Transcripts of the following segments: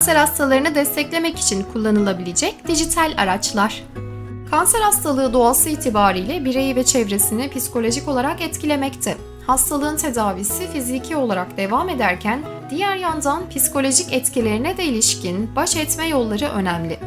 Kanser hastalarını desteklemek için kullanılabilecek dijital araçlar. Kanser hastalığı doğası itibariyle bireyi ve çevresini psikolojik olarak etkilemekte. Hastalığın tedavisi fiziki olarak devam ederken diğer yandan psikolojik etkilerine de ilişkin baş etme yolları önemli.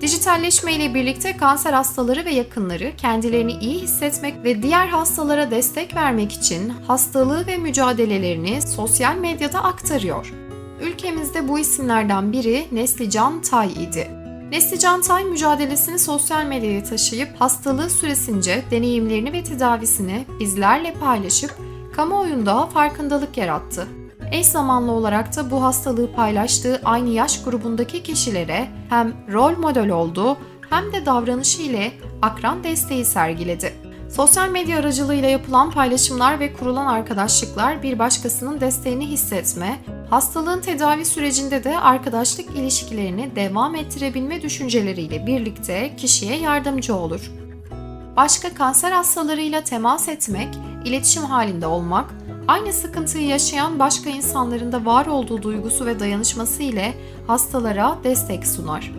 Dijitalleşme ile birlikte kanser hastaları ve yakınları kendilerini iyi hissetmek ve diğer hastalara destek vermek için hastalığı ve mücadelelerini sosyal medyada aktarıyor. Ülkemizde bu isimlerden biri Neslican Tay idi. Neslican Tay mücadelesini sosyal medyaya taşıyıp hastalığı süresince deneyimlerini ve tedavisini bizlerle paylaşıp kamuoyunda farkındalık yarattı. Eş zamanlı olarak da bu hastalığı paylaştığı aynı yaş grubundaki kişilere hem rol model oldu hem de davranışı ile akran desteği sergiledi. Sosyal medya aracılığıyla yapılan paylaşımlar ve kurulan arkadaşlıklar bir başkasının desteğini hissetme, hastalığın tedavi sürecinde de arkadaşlık ilişkilerini devam ettirebilme düşünceleriyle birlikte kişiye yardımcı olur. Başka kanser hastalarıyla temas etmek, iletişim halinde olmak, aynı sıkıntıyı yaşayan başka insanların da var olduğu duygusu ve dayanışması ile hastalara destek sunar.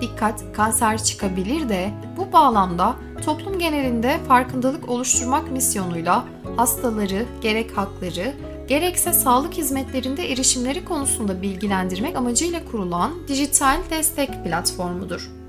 Dikkat, kanser çıkabilir de bu bağlamda toplum genelinde farkındalık oluşturmak misyonuyla hastaları gerek hakları, gerekse sağlık hizmetlerinde erişimleri konusunda bilgilendirmek amacıyla kurulan dijital destek platformudur.